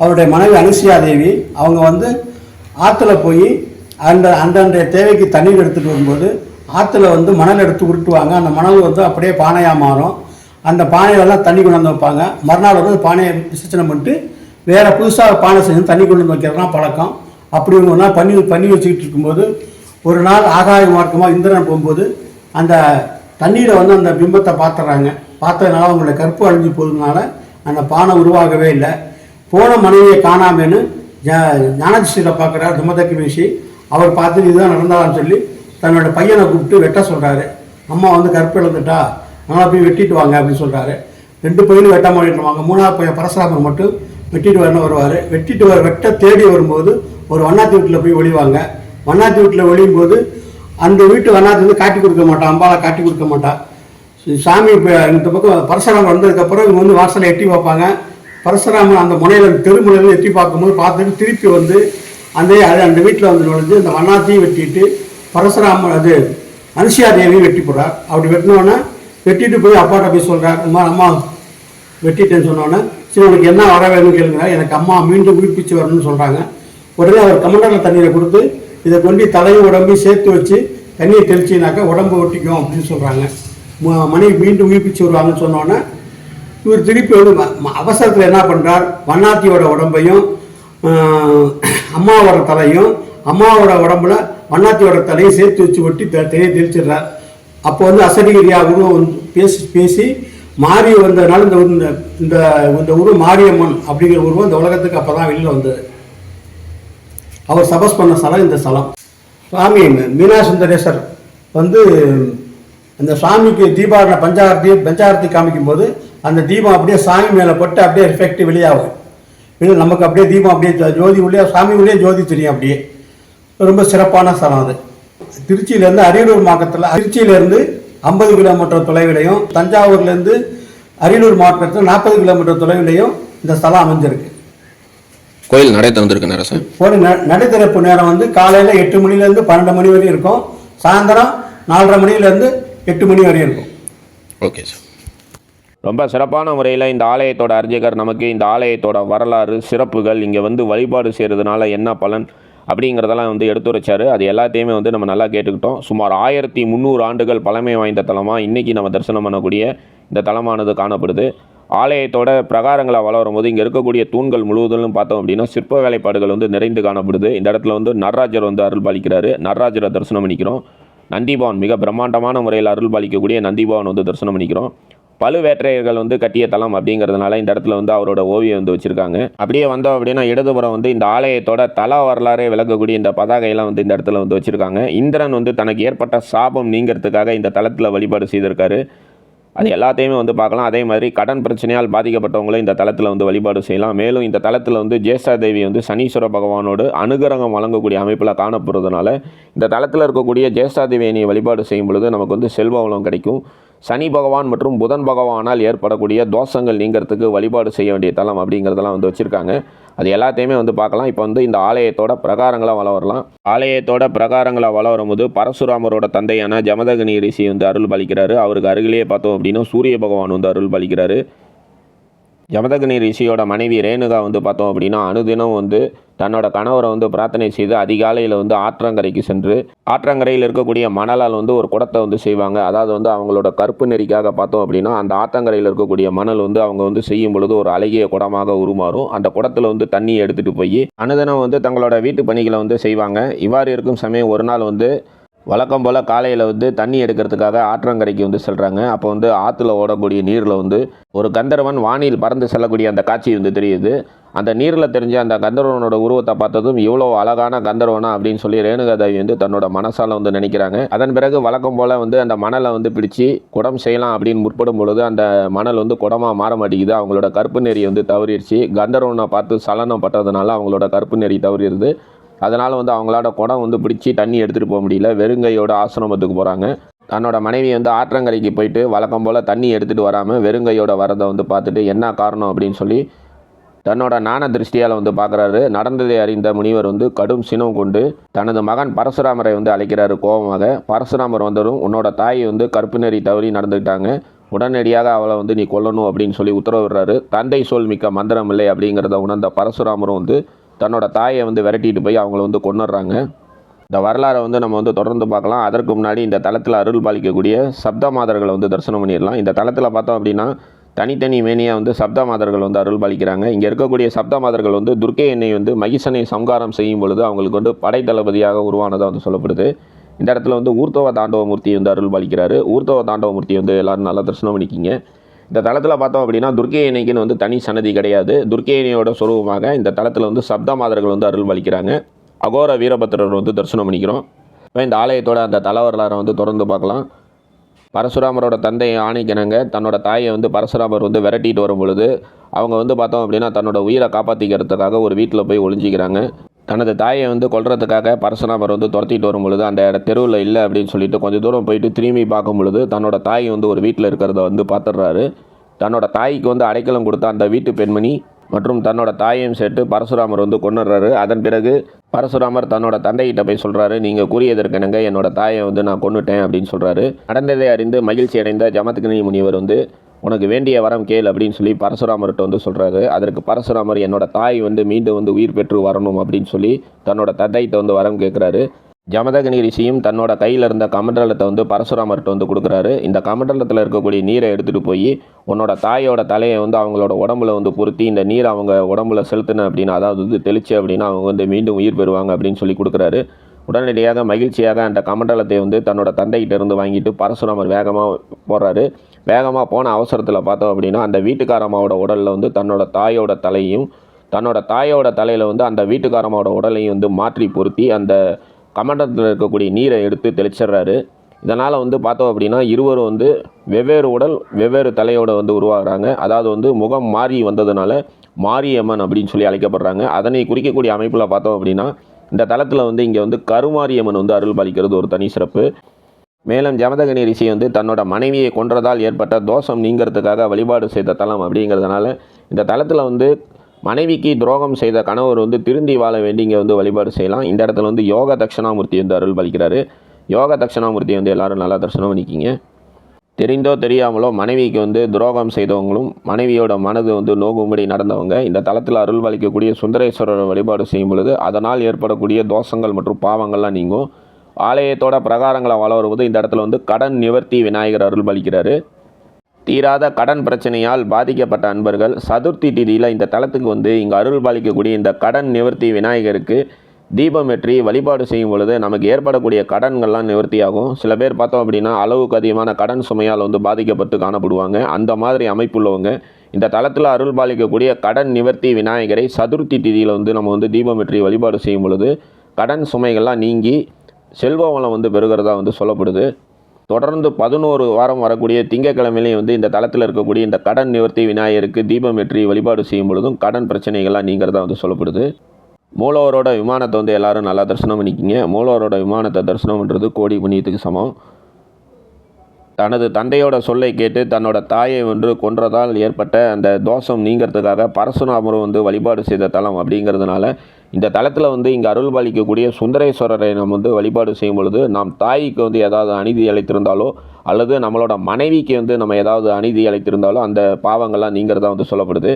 அவருடைய மனைவி அனுசியா தேவி அவங்க வந்து ஆற்றுல போய் அந்த அந்தன்றைய தேவைக்கு தண்ணீர் எடுத்துகிட்டு வரும்போது ஆற்றுல வந்து மணல் எடுத்து உருட்டுவாங்க. அந்த மணல் வந்து அப்படியே பானையாக மாறும். அந்த பானையிலலாம் தண்ணி கொண்டு வந்து வைப்பாங்க. மறுநாள் வந்து பானையை விசர்ஜனம் பண்ணிட்டு வேறு புதுசாக பானை செஞ்சு தண்ணி கொண்டு வந்து வைக்கிறதுலாம் பழக்கம். அப்படி ஒரு நாள் பண்ணி பண்ணி வச்சுக்கிட்டு இருக்கும்போது ஒரு நாள் ஆகாய மார்க்கமாக இந்திரன் போகும்போது அந்த தண்ணியில் வந்து அந்த பிம்பத்தை பார்த்துறாங்க பார்த்ததுனால அவங்களோட கற்பு அழிஞ்சு போகிறதுனால அந்த பானை உருவாகவே இல்லை. போன மனைவியை காணாமேன்னு ஞானதிஷ்டியில் பார்க்குறார் துமதக்கி வீசி அவர் பார்த்து இதுதான் நடந்தாலும் சொல்லி தன்னோட பையனை கூப்பிட்டு வெட்ட சொல்கிறாரு அம்மா வந்து கற்பு இழந்துட்டா நல்லா போய் வெட்டிட்டு வாங்க அப்படின்னு சொல்கிறாரு ரெண்டு பையனும் வெட்ட மாட்டிட்டுவாங்க மூணாவது பையன் பரசுராமர் மட்டும் வெட்டிட்டு வரணும் வருவார். வெட்டிட்டு வர வெட்ட தேடி வரும்போது ஒரு வண்ணாத்தி வீட்டில் போய் ஒழிவாங்க வண்ணாத்தி வீட்டில் ஒழியும் போது அந்த வீட்டு வண்ணாத்தி வந்து காட்டி கொடுக்க மாட்டான் அம்பாவை காட்டி கொடுக்க மாட்டான் சாமி இப்போ இந்த பக்கம் பரசுராமன் வந்ததுக்கப்புறம் இவங்க வந்து வாசலை எட்டி பார்ப்பாங்க. பரசுராமன் அந்த முனையில் தெருமுனையில் எட்டி பார்க்கும்போது பார்த்துட்டு திருப்பி வந்து அந்த அது அந்த வீட்டில் வந்து நுழைஞ்சு அந்த வண்ணாத்தையும் வெட்டிட்டு பரசுராமன் அது அனுசியா தேவியும் வெட்டி போடுறார். அப்படி வெட்டினோடனே வெட்டிட்டு போய் அப்பாட்ட போய் சொல்கிறார் அம்மா அம்மா வெட்டிட்டேன்னு சொன்னோன்னே சரி உனக்கு என்ன வர வேணும்னு கேளுங்க. எனக்கு அம்மா மீண்டும் உயிர்ப்பிச்சு வரணும்னு சொல்கிறாங்க உடனே அவர் கமண்டல தண்ணீரை கொடுத்து இதை கொண்டு தலையும் உடம்பையும் சேர்த்து வச்சு தண்ணியை தெளிச்சினாக்கா உடம்பு ஒட்டிக்கும் அப்படின்னு சொல்கிறாங்க மனைவி மீண்டும் உயிர்ப்பிச்சு வருவாங்கன்னு சொன்னோன்னே இவர் திருப்பி வந்து அவசரத்தில் என்ன பண்ணுறார் வண்ணாத்தியோட உடம்பையும் அம்மாவோட தலையும் அம்மாவோட உடம்புல வண்ணாத்தியோட தலையும் சேர்த்து வச்சு ஒட்டி த- தெரிய தெளிச்சிடுறார். அப்போ வந்து அசடிகிரியா வந்து பேசி பேசி மாறி வந்ததுனால இந்த இந்த இந்த உருவம் மாரியம்மன் அப்படிங்கிற உருவம் இந்த உலகத்துக்கு அப்போ தான் வெளியில் வந்தது. அவர் சபஸ் பண்ண ஸ்தலம் இந்த ஸ்தலம். சுவாமி மீனா சுந்தரேஸ்வர் வந்து அந்த சுவாமிக்கு தீபாவளி பஞ்சாரத்தி பஞ்சாரத்தி காமிக்கும் போது அந்த தீபம் அப்படியே சாமி மேலே போட்டு அப்படியே ரிஃப்ளெக்ட் வெளியாகும். இல்லை நமக்கு அப்படியே தீபம் அப்படியே ஜோதி உள்ளே சாமி உள்ளே ஜோதி தெரியும் அப்படியே. ரொம்ப சிறப்பான ஸ்தலம் அது. திருச்சியிலேருந்து அரியலூர் மாவட்டத்தில் திருச்சியிலேருந்து ஐம்பது கிலோமீட்டர் தொலைவிலையும் தஞ்சாவூர்லேருந்து அரியலூர் மாவட்டத்தில் நாற்பது கிலோமீட்டர் தொலைவிலையும் இந்த ஸ்தலம் அமைஞ்சிருக்கு. கோயில் நடை திறந்திருக்கு நரசன் ஒரு ந- நடைத்திறப்பு நேரம் வந்து காலையில் எட்டு மணிலேருந்து பன்னெண்டு மணி வரையும் இருக்கும். சாயந்தரம் நாலரை மணிலேருந்து எட்டு மணி வரையும் இருக்கும். Okay sir. ரொம்ப சிறப்பான முறையில் இந்த ஆலயத்தோட அர்ச்சகர் நமக்கு இந்த ஆலயத்தோட வரலாறு சிறப்புகள் இங்கே வந்து வழிபாடு செய்கிறதுனால என்ன பலன்? அப்படிங்கிறதெல்லாம் வந்து எடுத்துரைச்சாரு. அது எல்லாத்தையுமே வந்து நம்ம நல்லா கேட்டுக்கிட்டோம். சுமார் ஆயிரத்தி முந்நூறு ஆண்டுகள் பழமை வாய்ந்த தலமாக இன்றைக்கி நம்ம தரிசனம் பண்ணக்கூடிய இந்த தலமானது காணப்படுது. ஆலயத்தோட பிரகாரங்களை வளரும் போது இங்கே இருக்கக்கூடிய தூண்கள் முழுவதும் பார்த்தோம் அப்படின்னா சிற்ப வேலைப்பாடுகள் வந்து நிறைந்து காணப்படுது. இந்த இடத்துல வந்து நடராஜர் வந்து அருள் பாலிக்கிறாரு. நடராஜரை தரிசனம் பண்ணிக்கிறோம். நந்திபவன் மிக பிரம்மாண்டமான முறையில் அருள் பாலிக்கக்கூடிய நந்திபவன் வந்து தரிசனம் பண்ணிக்கிறோம். பழுவேற்றையர்கள் வந்து கட்டிய தளம் அப்படிங்கிறதுனால இந்த இடத்துல வந்து அவரோட ஓவியம் வந்து வச்சுருக்காங்க. அப்படியே வந்தோம் அப்படின்னா இடதுபுறம் வந்து இந்த ஆலயத்தோட தல வரலாறே விளக்கக்கூடிய இந்த பதாகையெல்லாம் வந்து இந்த இடத்துல வந்து வச்சுருக்காங்க. இந்திரன் வந்து தனக்கு ஏற்பட்ட சாபம் நீங்கிறதுக்காக இந்த தளத்தில் வழிபாடு செய்திருக்காரு. அது எல்லாத்தையுமே வந்து பார்க்கலாம். அதே மாதிரி கடன் பிரச்சனையால் பாதிக்கப்பட்டவங்களும் இந்த தளத்தில் வந்து வழிபாடு செய்யலாம். மேலும் இந்த தளத்தில் வந்து ஜேஷ்டா தேவி வந்து சனீஸ்வர பகவானோடு அனுகிரகம் வழங்கக்கூடிய அமைப்பில் காணப்படுறதுனால இந்த தளத்தில் இருக்கக்கூடிய ஜேஷ்டா தேவியை வழிபாடு செய்யும் பொழுது நமக்கு வந்து செல்வ வளம் கிடைக்கும். சனி பகவான் மற்றும் புதன் பகவானால் ஏற்படக்கூடிய தோஷங்கள் நீங்கிறதுக்கு வழிபாடு செய்ய வேண்டிய தலம் அப்படிங்கிறதெல்லாம் வந்து வச்சுருக்காங்க. அது எல்லாத்தையுமே வந்து பார்க்கலாம். இப்போ வந்து இந்த ஆலயத்தோட பிரகாரங்களை வள வரலாம். ஆலயத்தோட பிரகாரங்களை வள வரும்போது பரசுராமரோட தந்தையான ஜமதகனி ரிஷி வந்து அருள் பாலிக்கிறாரு. அவருக்கு அருகிலேயே பார்த்தோம் அப்படின்னா சூரிய பகவான் வந்து அருள் பாலிக்கிறாரு. ஜமதகனி ரிஷியோட மனைவி ரேணுகா வந்து பார்த்தோம் அப்படின்னா அனுதினம் வந்து தன்னோட கணவரை வந்து பிரார்த்தனை செய்து அதிகாலையில் வந்து ஆற்றங்கரைக்கு சென்று ஆற்றங்கரையில் இருக்கக்கூடிய மணலால் வந்து ஒரு குடத்தை வந்து செய்வாங்க. அதாவது வந்து அவங்களோட கற்பு நெறிக்காக பார்த்தோம் அப்படின்னா அந்த ஆற்றங்கரையில் இருக்கக்கூடிய மணல் வந்து அவங்க வந்து செய்யும் பொழுது ஒரு அழகிய குடமாக உருமாறும். அந்த குடத்தில் வந்து தண்ணியை எடுத்துகிட்டு போய் அனுதினம் வந்து தங்களோட வீட்டு பணிகளை வந்து செய்வாங்க. இவ்வாறு இருக்கும் சமயம் ஒரு நாள் வந்து வழக்கம் போல் காலையில் வந்து தண்ணி எடுக்கிறதுக்காக ஆற்றங்கரைக்கு வந்து செல்கிறாங்க அப்போ வந்து ஆற்றுல ஓடக்கூடிய நீரில் வந்து ஒரு கந்தர்வன் வானில் பறந்து செல்லக்கூடிய அந்த காட்சி வந்து தெரியுது. அந்த நீரில் தெரிஞ்ச அந்த கந்தர்வனோட உருவத்தை பார்த்ததும் இவ்வளோ அழகான கந்தர்வனா அப்படின்னு சொல்லி ரேணுகாதேவி வந்து தன்னோட மனசால் வந்து நினைக்கிறாங்க. அதன் பிறகு வழக்கம் போல் வந்து அந்த மணலை வந்து பிடிச்சி குடம் செய்யலாம் அப்படின்னு முற்படும் பொழுது அந்த மணல் வந்து குடமாக மாற மாட்டேங்குது. அவங்களோட கருப்பு நெறி வந்து தவறிடுச்சு. கந்தர்வனை பார்த்து சலனம் பட்டதுனால அவங்களோட கருப்பு நெறி தவறிடுது. அதனால் வந்து அவங்களோட குடம் வந்து பிடிச்சி தண்ணி எடுத்துகிட்டு போக முடியல. வெறுங்கையோட ஆசிரமத்துக்கு போகிறாங்க தன்னோட மனைவி வந்து ஆற்றங்கரைக்கு போயிட்டு வழக்கம் போல் தண்ணி எடுத்துகிட்டு வராமல் வெறுங்கையோட வரதை வந்து பார்த்துட்டு என்ன காரணம் அப்படின்னு சொல்லி தன்னோட நாண திருஷ்டியால் வந்து பார்க்குறாரு. நடந்ததை அறிந்த முனிவர் வந்து கடும் சினம் கொண்டு தனது மகன் பரசுராமரை வந்து அழைக்கிறாரு கோபமாக. பரசுராமர் வந்ததும் உன்னோட தாய் வந்து கற்பினரி தவறி நடந்துக்கிட்டாங்க. உடனடியாக அவளை வந்து நீ கொல்லணும் அப்படின்னு சொல்லி உத்தரவிடுறாரு. தந்தை சொல் மிக்க மந்திரம் இல்லை அப்படிங்கிறத உணர்ந்த பரசுராமரும் வந்து தன்னோட தாயை வந்து விரட்டிட்டு போய் அவங்கள வந்து கொண்டுடுறாங்க இந்த வரலாறை வந்து நம்ம வந்து தொடர்ந்து பார்க்கலாம். அதற்கு முன்னாடி இந்த தளத்தில் அருள் பாலிக்கக்கூடிய சப்த மாதர்களை வந்து தரிசனம் பண்ணிடலாம். இந்த தளத்தில் பார்த்தோம் அப்படின்னா தனித்தனி மேனியாக வந்து சப்த மாதர்கள் வந்து அருள் பாலிக்கிறாங்க. இங்கே இருக்கக்கூடிய சப்த மாதர்கள் வந்து துர்க்கை எண்ணெய் வந்து மகிஷனை சம்காரம் செய்யும் பொழுது அவங்களுக்கு வந்து படை தளபதியாக உருவானதாக வந்து சொல்லப்படுது. இந்த இடத்துல வந்து ஊர்த்தவ தாண்டவ மூர்த்தி வந்து அருள் பாலிக்கிறாரு. ஊர்த்தவ தாண்டவ மூர்த்தி வந்து எல்லாரும் நல்லா தரிசனம் பண்ணிக்கிங்க. இந்த தளத்தில் பார்த்தோம் அப்படின்னா துர்க்கை எண்ணெய்க்குன்னு வந்து தனி சன்னதி கிடையாது. துர்க்கை எண்ணெயோட சொரூபமாக இந்த தளத்தில் வந்து சப்த மாதர்கள் வந்து அருள் வலிக்கிறாங்க அகோர வீரபத்திரர் வந்து தரிசனம் பண்ணிக்கிறோம் இப்போ இந்த ஆலயத்தோட அந்த தல வரலாறை வந்து தொடர்ந்து பார்க்கலாம். பரசுராமரோட தந்தையை ஆணைக்கிணங்க தன்னோட தாயை வந்து பரசுராமர் வந்து விரட்டிட்டு வரும் பொழுது அவங்க வந்து பார்த்தோம் அப்படின்னா தன்னோட உயிரை காப்பாற்றிக்கிறதுக்காக ஒரு வீட்டில் போய் ஒளிஞ்சிக்கிறாங்க. தனது தாயை வந்து கொல்றதுக்காக பரசுராமர் வந்து துரத்திட்டு வரும் பொழுது அந்த இட தெருவில் இல்லை அப்படின்னு சொல்லிட்டு கொஞ்சம் தூரம் போயிட்டு திரும்பி பார்க்கும் பொழுது தன்னோட தாய் வந்து ஒரு வீட்டில் இருக்கிறத வந்து பார்த்துடுறாரு தன்னோட தாய்க்கு வந்து அடைக்கலம் கொடுத்த அந்த வீட்டு பெண்மணி மற்றும் தன்னோட தாயையும் சேர்த்து பரசுராமர் வந்து கொண்டுடுறாரு அதன் பிறகு பரசுராமர் தன்னோட தந்தைகிட்ட போய் சொல்கிறாரு நீங்கள் கூறியதற்கெனங்க என்னோட தாயை வந்து நான் கொன்னுட்டேன் அப்படின்னு சொல்கிறாரு நடந்ததை அறிந்து மகிழ்ச்சி அடைந்த ஜமத்கினி முனிவர் வந்து உனக்கு வேண்டிய வரம் கேள் அப்படின்னு சொல்லி பரசுராமர்கிட்ட வந்து சொல்கிறாரு அதற்கு பரசுராமர் என்னோட தாய் வந்து மீண்டும் வந்து உயிர் பெற்று வரணும் அப்படின்னு சொல்லி தன்னோட தந்தைகிட்ட வந்து வரம் கேட்குறாரு ஜமதகனி ரிஷியும் தன்னோட கையில் இருந்த கமண்டலத்தை வந்து பரசுராமர்கிட்ட வந்து கொடுக்குறாரு. இந்த கமண்டலத்தில் இருக்கக்கூடிய நீரை எடுத்துகிட்டு போய் உன்னோட தாயோட தலையை வந்து அவங்களோட உடம்புல வந்து பொருத்தி இந்த நீரை அவங்க உடம்புல செலுத்தின அப்படின்னா அதாவது வந்து தெளிச்சு அப்படின்னா அவங்க வந்து மீண்டும் உயிர் பெறுவாங்க அப்படின்னு சொல்லி கொடுக்குறாரு. உடனடியாக மகிழ்ச்சியாக அந்த கமண்டலத்தை வந்து தன்னோட தந்தைகிட்ட இருந்து வாங்கிட்டு பரசுராமர் வேகமாக போடுறாரு வேகமாக போன அவசரத்தில் பார்த்தோம் அப்படின்னா அந்த வீட்டுக்காரம்மாவோட உடலில் வந்து தன்னோட தாயோட தலையும் தன்னோட தாயோட தலையில் வந்து அந்த வீட்டுக்காரம்மாவோட உடலையும் வந்து மாற்றி பொருத்தி அந்த கமண்டத்தில் இருக்கக்கூடிய நீரை எடுத்து தெளிச்சிடுறாரு. இதனால் வந்து பார்த்தோம் அப்படின்னா இருவரும் வந்து வெவ்வேறு உடல் வெவ்வேறு தலையோட வந்து உருவாகிறாங்க. அதாவது வந்து முகம் மாறி வந்ததுனால மாரியம்மன் அப்படின்னு சொல்லி அழைக்கப்படுறாங்க. அதனை குறிக்கக்கூடிய அமைப்பில் பார்த்தோம் அப்படின்னா இந்த தளத்தில் வந்து இங்கே வந்து கருமாரியம்மன் வந்து அருள் பாலிக்கிறது ஒரு தனி சிறப்பு. மேலும் ஜமதகனி ரிஷி வந்து தன்னோட மனைவியை கொன்றதால் ஏற்பட்ட தோஷம் நீங்கிறதுக்காக வழிபாடு செய்த தலம் அப்படிங்கிறதுனால இந்த தலத்தில் வந்து மனைவிக்கு துரோகம் செய்த கணவர் வந்து திருந்தி வாழ வேண்டி இங்கே வந்து வழிபாடு செய்யலாம். இந்த இடத்துல வந்து யோக தட்சிணாமூர்த்தி வந்து அருள் பலிக்கிறாரு யோக தட்சிணாமூர்த்தி வந்து எல்லாரும் நல்லா தரிசனம் பண்ணிக்கிங்க. தெரிந்தோ தெரியாமலோ மனைவிக்கு வந்து துரோகம் செய்தவங்களும் மனைவியோட மனது வந்து நோகும்படி நடந்தவங்க இந்த தளத்தில் அருள் பாலிக்கக்கூடிய சுந்தரேஸ்வரரை வழிபாடு செய்யும் பொழுது அதனால் ஏற்படக்கூடிய தோஷங்கள் மற்றும் பாவங்கள்லாம் நீங்கும். ஆலயத்தோட பிரகாரங்களை வளருவது இந்த இடத்துல வந்து கடன் நிவர்த்தி விநாயகர் அருள் பலிக்கிறாரு தீராத கடன் பிரச்சனையால் பாதிக்கப்பட்ட அன்பர்கள் சதுர்த்தி திதியில் இந்த தலத்துக்கு வந்து இங்கே அருள் பாலிக்கக்கூடிய இந்த கடன் நிவர்த்தி விநாயகருக்கு தீபம் ஏற்றி வழிபாடு செய்யும் பொழுது நமக்கு ஏற்படக்கூடிய கடன்கள்லாம் நிவர்த்தியாகும். சில பேர் பார்த்தோம் அப்படின்னா அளவுக்கு அதிகமான கடன் சுமையால் வந்து பாதிக்கப்பட்டு காணப்படுவாங்க. அந்த மாதிரி அமைப்புள்ளவங்க இந்த தளத்தில் அருள் பாலிக்கக்கூடிய கடன் நிவர்த்தி விநாயகரை சதுர்த்தி திதியில் வந்து நம்ம வந்து தீபம் ஏற்றி வழிபாடு செய்யும் பொழுது கடன் சுமைகள்லாம் நீங்கி செல்வ வளம் வந்து பெறுகிறதா வந்து சொல்லப்படுது. தொடர்ந்து பதினோரு வாரம் வரக்கூடிய திங்கக்கிழமையிலையும் வந்து இந்த தளத்தில் இருக்கக்கூடிய இந்த கடன் நிவர்த்தி விநாயகருக்கு தீபம் ஏற்றி வழிபாடு செய்யும் பொழுதும் கடன் பிரச்சனைகள்லாம் நீங்கிறதா வந்து சொல்லப்படுது. மூலவரோட விமானத்தை வந்து எல்லோரும் நல்லா தரிசனம் பண்ணிக்கிங்க. மூலவரோட விமானத்தை தரிசனம் பண்ணுறது கோடி புண்ணியத்துக்கு சமம். தனது தந்தையோட சொல்லை கேட்டு தன்னோட தாயை ஒன்று கொன்றதால் ஏற்பட்ட அந்த தோஷம் நீங்கிறதுக்காக பரசுராமரும் வந்து வழிபாடு செய்த தலம் அப்படிங்கிறதுனால இந்த தளத்தில் வந்து இங்கே அருள் பாலிக்கக்கூடிய சுந்தரேஸ்வரரை நம்ம வந்து வழிபாடு செய்யும் பொழுது நாம் தாய்க்கு வந்து ஏதாவது அநீதி அழைத்திருந்தாலோ அல்லது நம்மளோட மனைவிக்கு வந்து நம்ம ஏதாவது அநீதி அழைத்திருந்தாலோ அந்த பாவங்கள்லாம் நீங்கிறதா வந்து சொல்லப்படுது.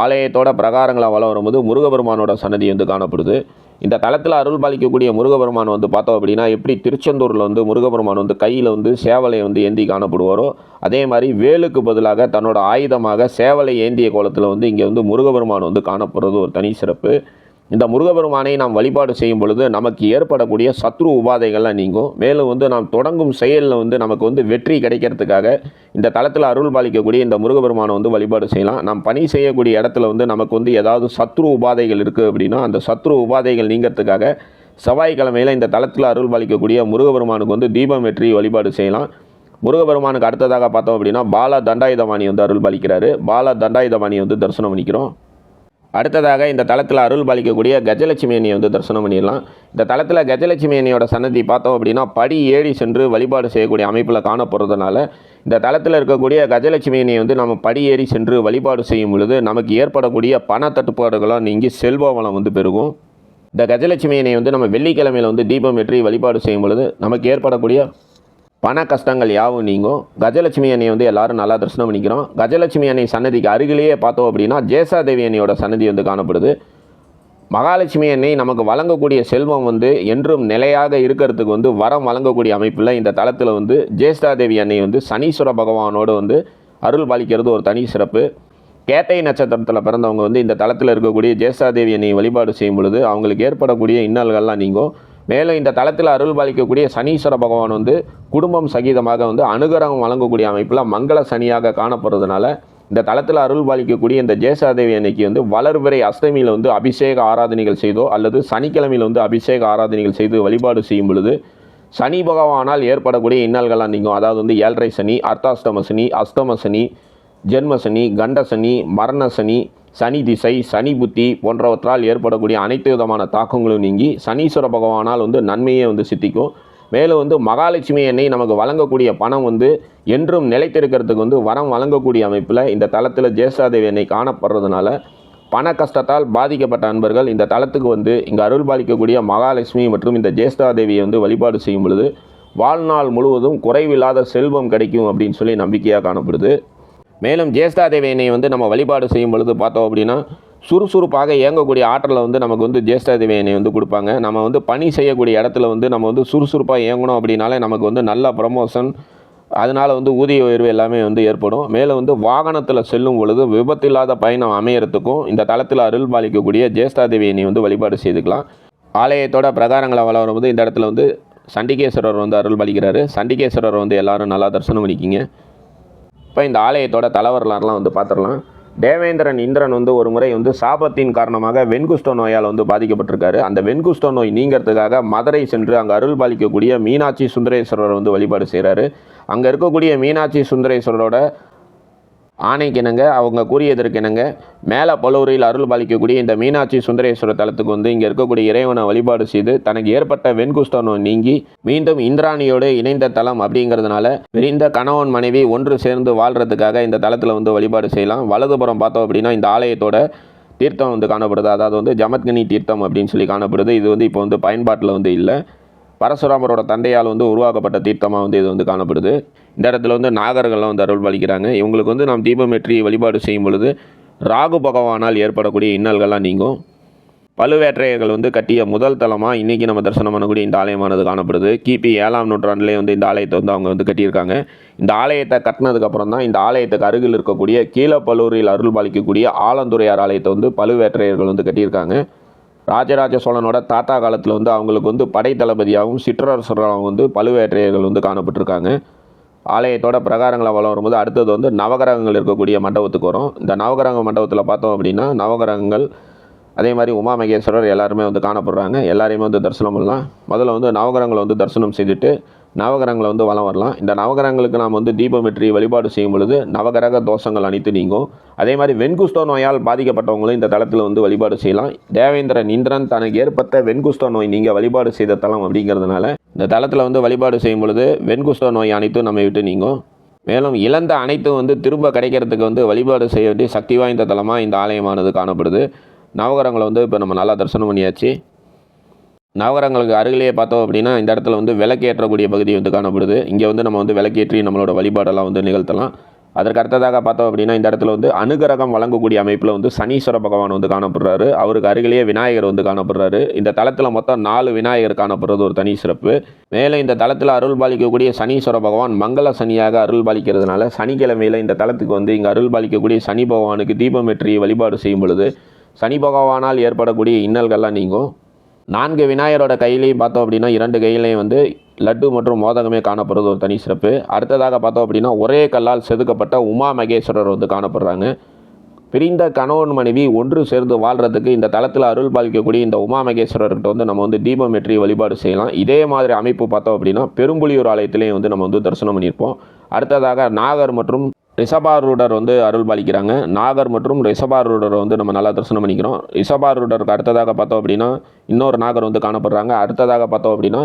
ஆலயத்தோட பிரகாரங்களாக வளம் வரும்போது முருகபெருமானோட சன்னதி வந்து காணப்படுது. இந்த தளத்தில் அருள் பாலிக்கக்கூடிய முருகபெருமான் வந்து பார்த்தோம் அப்படின்னா எப்படி திருச்செந்தூரில் வந்து முருகபெருமான் வந்து கையில் வந்து சேவலை வந்து ஏந்தி காணப்படுவாரோ அதே மாதிரி வேலுக்கு பதிலாக தன்னோட ஆயுதமாக சேவலை ஏந்திய கோலத்தில் வந்து இங்கே வந்து முருகபெருமான் வந்து காணப்படுறது ஒரு தனி சிறப்பு. இந்த முருகபெருமானை நாம் வழிபாடு செய்யும் பொழுது நமக்கு ஏற்படக்கூடிய சத்ரு உபாதைகள்லாம் நீங்கும். மேலும் வந்து நாம் தொடங்கும் செயலில் வந்து நமக்கு வந்து வெற்றி கிடைக்கிறதுக்காக இந்த தளத்தில் அருள் பாலிக்கக்கூடிய இந்த முருகபெருமானை வந்து வழிபாடு செய்யலாம். நாம் பணி செய்யக்கூடிய இடத்துல வந்து நமக்கு வந்து ஏதாவது சத்ரு உபாதைகள் இருக்குது அப்படின்னா அந்த சத்ரு உபாதைகள் நீங்கிறதுக்காக செவ்வாய்க்கிழமையில் இந்த தளத்தில் அருள் பாலிக்கக்கூடிய முருகபெருமானுக்கு வந்து தீபம் வெற்றி வழிபாடு செய்யலாம். முருகபெருமானுக்கு அடுத்ததாக பார்த்தோம் அப்படின்னா பால தண்டாயுதபாணி வந்து அருள் பாலிக்கிறாரு. பால தண்டாயுதபாணி வந்து தரிசனம் பண்ணிக்கிறோம். அடுத்ததாக இந்த தளத்தில் அருள் பாலிக்கக்கூடிய கஜலட்சுமி அணியை வந்து தரிசனம் பண்ணிடலாம். இந்த தளத்தில் கஜலட்சுமி அணியோட சன்னதி பார்த்தோம் அப்படின்னா படி ஏறி சென்று வழிபாடு செய்யக்கூடிய அமைப்பில் காணப்படுறதுனால இந்த தளத்தில் இருக்கக்கூடிய கஜலட்சுமி அணியை வந்து நம்ம படி ஏறி சென்று வழிபாடு செய்யும் பொழுது நமக்கு ஏற்படக்கூடிய பண தட்டுப்பாடுகளாக நீங்கி செல்வ வளம் வந்து பெருகும். இந்த கஜலட்சுமி அணியை வந்து நம்ம வெள்ளிக்கிழமையில் வந்து தீபம் ஏற்றி வழிபாடு செய்யும் பொழுது நமக்கு ஏற்படக்கூடிய பண கஷ்டங்கள் யாவும் நீங்கும். கஜலட்சுமி அன்னை வந்து எல்லாரும் நல்லா தரிசனம் பண்ணிக்கிறோம். கஜலட்சுமி அன்னை சன்னதிக்கு அருகிலேயே பார்த்தோம் அப்படின்னா ஜேசாதேவி அன்னையோட சன்னதி வந்து காணப்படுது. மகாலட்சுமி அன்னை நமக்கு வழங்கக்கூடிய செல்வம் வந்து என்றும் நிலையாக இருக்கிறதுக்கு வந்து வரம் வழங்கக்கூடிய அமைப்பில் இந்த தளத்தில் வந்து ஜேஷ்டாதேவி அன்னை வந்து சனீஸ்வர பகவானோடு வந்து அருள் பாலிக்கிறது ஒரு தனி சிறப்பு. கேட்டை நட்சத்திரத்தில் பிறந்தவங்க வந்து இந்த தளத்தில் இருக்கக்கூடிய ஜேஷ்டாதேவி அன்னை வழிபாடு செய்யும் பொழுது அவங்களுக்கு ஏற்படக்கூடிய இன்னல்கள்லாம் நீங்கும். மேலும் இந்த தளத்தில் அருள் பாலிக்கக்கூடிய சனீஸ்வர பகவான் வந்து குடும்பம் சகிதமாக வந்து அனுகிரகம் வழங்கக்கூடிய அமைப்பில் மங்கள சனியாக காணப்படுறதுனால இந்த தளத்தில் அருள் பாலிக்கக்கூடிய இந்த ஜேசாதேவி அன்னைக்கு வந்து வளர்விரை அஷ்டமியில் வந்து அபிஷேக ஆராதனைகள் செய்தோ அல்லது சனிக்கிழமையில் வந்து அபிஷேக ஆராதனைகள் செய்து வழிபாடு செய்யும் பொழுது சனி பகவானால் ஏற்படக்கூடிய இன்னல்கள்லாம் நீங்கும். அதாவது வந்து ஏழரை சனி அர்த்தாஷ்டம சனி அஷ்டம சனி ஜென்ம சனி கண்ட சனி மரண சனி சனி திசை சனி புத்தி போன்றவற்றால் ஏற்படக்கூடிய அனைத்து விதமான தாக்கங்களும் நீங்கி சனீஸ்வர பகவானால் வந்து நன்மையே வந்து சித்திக்கும். மேலும் வந்து மகாலட்சுமி எண்ணெய் நமக்கு வழங்கக்கூடிய பணம் வந்து என்றும் நிலைத்திருக்கிறதுக்கு வந்து வரம் வழங்கக்கூடிய அமைப்பில் இந்த தளத்தில் ஜேஷ்டாதேவி எண்ணெய் காணப்படுறதுனால பண கஷ்டத்தால் பாதிக்கப்பட்ட அன்பர்கள் இந்த தளத்துக்கு வந்து இங்கே அருள் பாலிக்கக்கூடிய மகாலட்சுமி மற்றும் இந்த ஜேஷ்டாதேவியை வந்து வழிபாடு செய்யும் பொழுது வாழ்நாள் முழுவதும் குறைவில்லாத செல்வம் கிடைக்கும் அப்படின்னு சொல்லி நம்பிக்கையாக காணப்படுது. மேலும் ஜேஷ்டாதேவி எண்ணெய் வந்து நம்ம வழிபாடு செய்யும் பொழுது பார்த்தோம் அப்படின்னா சுறுசுறுப்பாக இயங்கக்கூடிய ஆற்றலை வந்து நமக்கு வந்து ஜேஷ்டாதேவி எண்ணெய் வந்து கொடுப்பாங்க. நம்ம வந்து பணி செய்யக்கூடிய இடத்துல வந்து நம்ம வந்து சுறுசுறுப்பாக இயங்கணும் அப்படின்னாலே நமக்கு வந்து நல்ல ப்ரமோஷன் அதனால் வந்து ஊதிய உயர்வு எல்லாமே வந்து ஏற்படும். மேலும் வந்து வாகனத்தில் செல்லும் பொழுது விபத்தில்லாத பயணம் அமையறதுக்கும் இந்த தளத்தில் அருள் பாலிக்கக்கூடிய ஜேஷ்டாதேவி வந்து வழிபாடு செய்துக்கலாம். ஆலயத்தோட பிரகாரங்களை வளரும் போது இந்த இடத்துல வந்து சண்டிகேஸ்வரர் வந்து அருள் பாலிக்கிறாரு. சண்டிகேஸ்வரர் வந்து எல்லாரும் நல்லா தரிசனம் பண்ணிக்கிங்க. இப்போ இந்த ஆலயத்தோட தலைவர்லாம் வந்து பார்த்துடலாம். தேவேந்திரன் இந்திரன் வந்து ஒரு முறை வந்து சாபத்தின் காரணமாக வெண்குஷ்ட நோயால் வந்து பாதிக்கப்பட்டிருக்காரு. அந்த வெண்குஷ்ட நோய் நீங்கிறதுக்காக மதுரை சென்று அங்கே அருள் பாலிக்கக்கூடிய மீனாட்சி சுந்தரேஸ்வரர் வந்து வழிபாடு செய்கிறாரு அங்கே இருக்கக்கூடிய மீனாட்சி சுந்தரேஸ்வரரோட ஆணைக்கிணங்க அவங்க கூறியதற்கிணங்க மேலே பலூரில் அருள் பாலிக்கக்கூடிய இந்த மீனாட்சி சுந்தரேஸ்வரர் தலத்துக்கு வந்து இங்கே இருக்கக்கூடிய இறைவனை வழிபாடு செய்து தனக்கு ஏற்பட்ட வெண்குஷ்ட நோய் நீங்கி மீண்டும் இந்திராணியோடு இணைந்த தலம் அப்படிங்கிறதுனால விரிந்த கணவன் மனைவி ஒன்று சேர்ந்து வாழ்கிறதுக்காக இந்த தலத்தில் வந்து வழிபாடு செய்யலாம். வலதுபுறம் பார்த்தோம் அப்படின்னா இந்த ஆலயத்தோட தீர்த்தம் வந்து காணப்படுது. அதாவது வந்து ஜமத்கனி தீர்த்தம் அப்படின்னு சொல்லி காணப்படுது. இது வந்து இப்போ வந்து பயன்பாட்டில் வந்து இல்லை. பரசுராமரோட தந்தையால் வந்து உருவாக்கப்பட்ட தீர்த்தமாக வந்து இது வந்து காணப்படுது. இந்த இடத்துல வந்து நாகர்கள்லாம் வந்து அருள் பாலிக்கிறாங்க. இவங்களுக்கு வந்து நாம் தீபமேற்றி வழிபாடு செய்யும் பொழுது ராகு பகவானால் ஏற்படக்கூடிய இன்னல்கள்லாம் நீங்கும். பழுவேற்றையர்கள் வந்து கட்டிய முதல் தலமாக இன்றைக்கி நம்ம தரிசனம் பண்ணக்கூடிய இந்த ஆலயமானது காணப்படுது. கிபி ஏழாம் நூற்றாண்டுலேயே வந்து இந்த ஆலயத்தை வந்து அவங்க வந்து கட்டியிருக்காங்க. இந்த ஆலயத்தை கட்டினதுக்கப்புறம் தான் இந்த ஆலயத்துக்கு அருகில் இருக்கக்கூடிய கீழப்பல்லூரில் அருள் பாலிக்கக்கூடிய ஆலந்துறையார் ஆலயத்தை வந்து பழுவேற்றையர்கள் வந்து கட்டியிருக்காங்க. ராஜராஜ சோழனோட தாத்தா காலத்தில் வந்து அவங்களுக்கு வந்து படை தளபதியாகவும் சிற்றரசராகவும் வந்து பழுவேற்றையர்கள் வந்து காணப்பட்டிருக்காங்க. ஆலயத்தோட பிரகாரங்களை வளம் வரும்போது அடுத்தது வந்து நவகிரகங்கள் இருக்கக்கூடிய மண்டபத்துக்கு வரும். இந்த நவகிரக மண்டபத்தில் பார்த்தோம் அப்படின்னா நவகிரகங்கள் அதே மாதிரி உமா மகேஸ்வரர் எல்லாருமே வந்து காணப்படுறாங்க. எல்லாரையுமே வந்து தரிசனம் பண்ணலாம். முதல்ல வந்து நவகிரகங்களை வந்து தரிசனம் செய்துட்டு நவகிரகங்களை வந்து வலம் வரலாம். இந்த நவகிரகங்களுக்கு நாம் வந்து தீபமெற்றி வழிபாடு செய்யும் பொழுது நவகிரக தோஷங்கள் அனைத்து நீங்கும். அதே மாதிரி வெண்குஷ்ட நோயால் பாதிக்கப்பட்டவங்களும் இந்த தளத்தில் வந்து வழிபாடு செய்யலாம். தேவேந்திரன் இந்திரன் தனக்கு ஏற்பட்ட வெண்குஷ்ட நோய் நீங்கள் வழிபாடு செய்த தலம் அப்படிங்கிறதுனால இந்த தளத்தில் வந்து வழிபாடு செய்யும் பொழுது வெண்குஷ்ட நோய் அனைத்தும் நம்மை விட்டு நீங்கும். மேலும் இழந்த அனைத்தும் வந்து திரும்ப கிடைக்கிறதுக்கு வந்து வழிபாடு செய்ய வேண்டிய சக்தி வாய்ந்த தலமாக இந்த ஆலயமானது காணப்படுது. நவகிரகங்களை வந்து இப்போ நம்ம நல்லா தரிசனம் பண்ணியாச்சு. நவகிரகங்களுக்கு அருகிலேயே பார்த்தோம் அப்படின்னா இந்த இடத்துல வந்து விளக்கேற்றக்கூடிய பகுதி வந்து காணப்படுது. இங்கே வந்து நம்ம வந்து விளக்கேற்றி நம்மளோட வழிபாடெல்லாம் வந்து நிகழ்த்தலாம். அதற்கு அடுத்ததாக பார்த்தோம் அப்படின்னா இந்த இடத்துல வந்து அனுகிரகம் வழங்கக்கூடிய அமைப்பில் வந்து சனீஸ்வர பகவான் வந்து காணப்படுறாரு. அவருக்கு அருகிலேயே விநாயகர் வந்து காணப்படுறாரு. இந்த தளத்தில் மொத்தம் நாலு விநாயகர் காணப்படுறது ஒரு தனி சிறப்பு. மேலே இந்த தளத்தில் அருள் பாலிக்கக்கூடிய சனீஸ்வர பகவான் மங்கள சனியாக அருள் பாலிக்கிறதுனால சனிக்கிழமையில் இந்த தளத்துக்கு வந்து இங்கே அருள் பாலிக்கக்கூடிய சனி பகவானுக்கு தீபம் வெற்றி வழிபாடு செய்யும் பொழுது சனி பகவானால் ஏற்படக்கூடிய இன்னல்கள்லாம் நீங்கும். நான்கு விநாயகரோட கையிலையும் பார்த்தோம் அப்படின்னா இரண்டு கையிலையும் வந்து லட்டு மற்றும் மோதகமே காணப்படுறது ஒரு தனி சிறப்பு. அடுத்ததாக பார்த்தோம் அப்படின்னா ஒரே கல்லால் செதுக்கப்பட்ட உமா மகேஸ்வரர் வந்து காணப்படுறாங்க. பிரிந்த கணவன் மனைவி ஒன்று சேர்ந்து வாழ்கிறதுக்கு இந்த தளத்தில் அருள் பாலிக்கக்கூடிய இந்த உமா மகேஸ்வரர்கிட்ட வந்து நம்ம வந்து தீபம் ஏற்றி வழிபாடு செய்யலாம். இதே மாதிரி அமைப்பு பார்த்தோம் அப்படின்னா பெரும்புலியூர் ஆலயத்திலையும் வந்து நம்ம வந்து தரிசனம் பண்ணியிருப்போம். அடுத்ததாக நாகர் மற்றும் ரிஷபாரூடர் வந்து அருள் பாலிக்கிறாங்க. நாகர் மற்றும் ரிஷபாரூடரை வந்து நம்ம நல்லா தரிசனம் பண்ணிக்கிறோம். ரிஷபாரூடருக்கு அடுத்ததாக பார்த்தோம் அப்படின்னா இன்னொரு நாகர் வந்து காணப்படுறாங்க. அடுத்ததாக பார்த்தோம் அப்படின்னா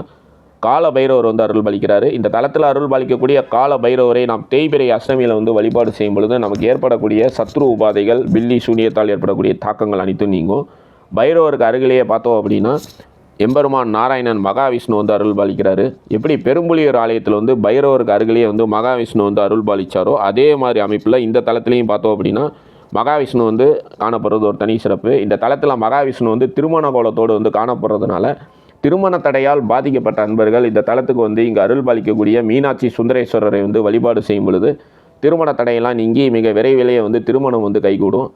கால பைரவர் வந்து அருள் பாலிக்கிறாரு. இந்த தளத்தில் அருள் பாலிக்கக்கூடிய கால பைரவரை நாம் தேய்பிரை அஷ்டமியில் வந்து வழிபாடு செய்யும் பொழுது நமக்கு ஏற்படக்கூடிய சத்ரு உபாதைகள் பில்லி சூனியத்தால் ஏற்படக்கூடிய தாக்கங்கள் அனைத்தும் நீங்கும். பைரவருக்கு அருகிலேயே பார்த்தோம் அப்படின்னா எம்பெருமான் நாராயணன் மகாவிஷ்ணு வந்து அருள் பாலிக்கிறாரு எப்படி பெரும்புலியூர் ஆலயத்தில் வந்து பைரவருக்கு அருகிலேயே வந்து மகாவிஷ்ணு வந்து அருள் பாலிச்சாரோ அதே மாதிரி அமைப்பில் இந்த தளத்துலையும் பார்த்தோம் அப்படின்னா மகாவிஷ்ணு வந்து காணப்படுறது ஒரு தனி சிறப்பு. இந்த தளத்தில் மகாவிஷ்ணு வந்து திருமண கோலத்தோடு வந்து காணப்படுறதுனால திருமண தடையால் பாதிக்கப்பட்ட அன்பர்கள் இந்த தளத்துக்கு வந்து இங்கே அருள் பாலிக்கக்கூடிய மீனாட்சி சுந்தரேஸ்வரரை வந்து வழிபாடு செய்யும் பொழுது திருமண தடையெல்லாம் நீங்கி மிக விரைவிலேயே வந்து திருமணம் வந்து கைகூடும்.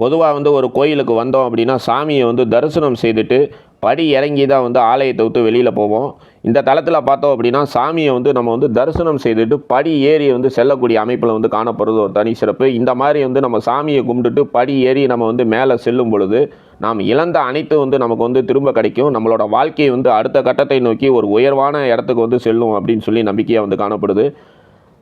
பொதுவாக வந்து ஒரு கோயிலுக்கு வந்தோம் அப்படின்னா சாமியை வந்து தரிசனம் செய்துட்டு படி இறங்கி தான் வந்து ஆலயத்தை விட்டு வெளியில் போவோம். இந்த தளத்தில் பார்த்தோம் அப்படின்னா சாமியை வந்து நம்ம வந்து தரிசனம் செய்துட்டு படி ஏறி வந்து செல்லக்கூடிய அமைப்பில் வந்து காணப்படுறது ஒரு தனி சிறப்பு. இந்த மாதிரி வந்து நம்ம சாமியை கும்பிட்டுட்டு படி ஏறி நம்ம வந்து மேலே செல்லும் பொழுது நாம் இழந்த அனைத்து வந்து நமக்கு வந்து திரும்ப கிடைக்கும். நம்மளோட வாழ்க்கையை வந்து அடுத்த கட்டத்தை நோக்கி ஒரு உயர்வான இடத்துக்கு வந்து செல்லும் அப்படின்னு சொல்லி நம்பிக்கையாக வந்து காணப்படுது.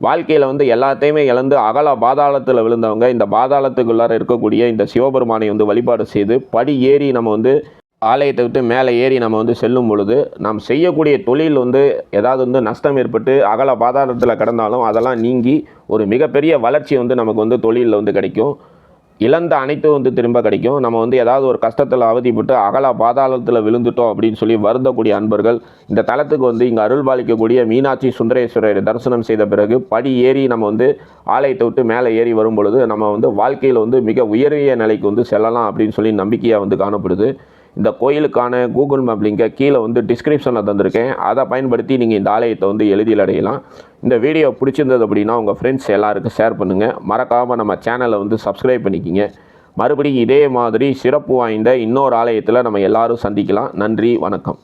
வாழ்க்கையில் வந்து எல்லாத்தையுமே இழந்து அகல பாதாளத்தில் விழுந்தவங்க இந்த பாதாளத்துக்குள்ளார இருக்கக்கூடிய இந்த சிவபெருமானை வந்து வழிபாடு செய்து படி ஏறி நம்ம வந்து ஆலயத்தை விட்டு மேலே ஏறி நம்ம வந்து செல்லும் பொழுது நாம் செய்யக்கூடிய தொழில் வந்து ஏதாவது வந்து நஷ்டம் ஏற்பட்டு அகல பாதாளத்தில் கிடந்தாலும் அதெல்லாம் நீங்கி ஒரு மிகப்பெரிய வளர்ச்சி வந்து நமக்கு வந்து தொழிலில் வந்து கிடைக்கும். இழந்த அனைத்தும் வந்து திரும்ப கிடைக்கும். நம்ம வந்து ஏதாவது ஒரு கஷ்டத்தில் அவதிப்பட்டு அகல பாதாளத்தில் விழுந்துட்டோம் அப்படின்னு சொல்லி வருந்தக்கூடிய அன்பர்கள் இந்த தலத்துக்கு வந்து இங்கே அருள் பாலிக்கக்கூடிய மீனாட்சி சுந்தரேஸ்வரரை தரிசனம் செய்த பிறகு படி ஏறி நம்ம வந்து ஆலயத்தை விட்டு மேலே ஏறி வரும் பொழுது நம்ம வந்து வாழ்க்கையில் வந்து மிக உயரிய நிலைக்கு வந்து செல்லலாம் அப்படின்னு சொல்லி நம்பிக்கையாக வந்து காணப்படுது. இந்த கோயிலுக்கான கூகுள் மேப் லிங்கை கீழே வந்து டிஸ்கிரிப்ஷனில் தந்திருக்கேன். அதை பயன்படுத்தி நீங்கள் இந்த ஆலயத்தை வந்து எளிதில் அடையலாம். இந்த வீடியோ பிடிச்சிருந்தது அப்படின்னா உங்கள் ஃப்ரெண்ட்ஸ் எல்லாருக்கும் ஷேர் பண்ணுங்கள் மறக்காமல் நம்ம சேனலை வந்து சப்ஸ்கிரைப் பண்ணிக்கிங்க. மறுபடியும் இதே மாதிரி சிறப்பு வாய்ந்த இன்னொரு ஆலயத்தில் நம்ம எல்லோரும் சந்திக்கலாம். நன்றி வணக்கம்.